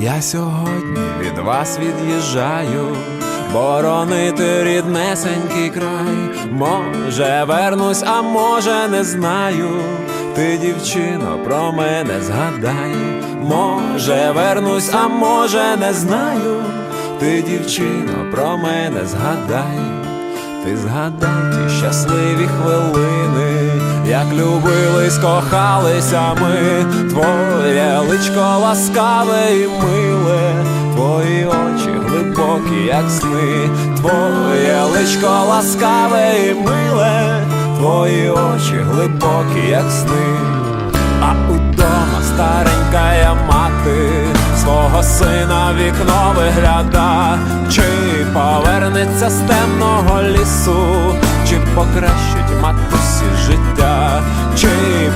Я сьогодні від вас від'їжджаю, боронити ріднесенький край. Може, вернусь, а може, не знаю. Ти, дівчино, про мене згадай. Може, вернусь, а може, не знаю. Ти, дівчино, про мене згадай. Ти згадай ті щасливі хвилини, як любились, кохалися ми, твоє личко ласкаве і миле, твої очі глибокі, як сни, твоє личко ласкаве і миле, твої очі глибокі, як сни. А удома старенька я мати. Свого сина вікно вигляда, чи повернеться з темного лісу, чи покращить матусі життя, чи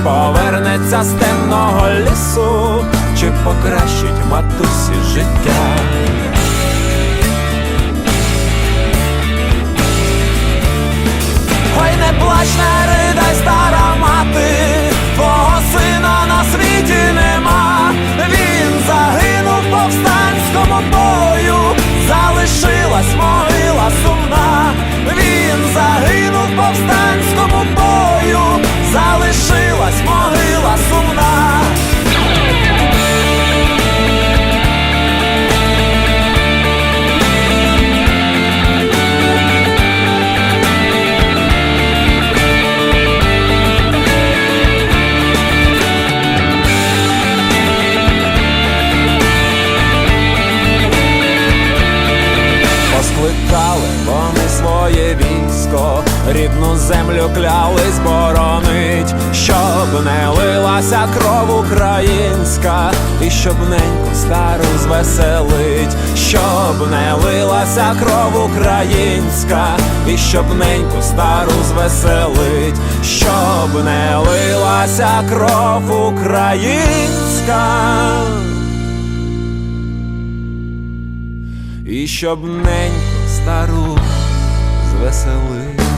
повернеться з темного лісу, чи покращить залишилась могила сумна. Поскликали вони своє військо, рідну землю клялись боронить, щоб не лилася кров українська, і щоб неньку стару звеселить, щоб не лилася кров українська, і щоб неньку стару звеселить, щоб не лилася кров українська. І щоб неньку стару звеселити.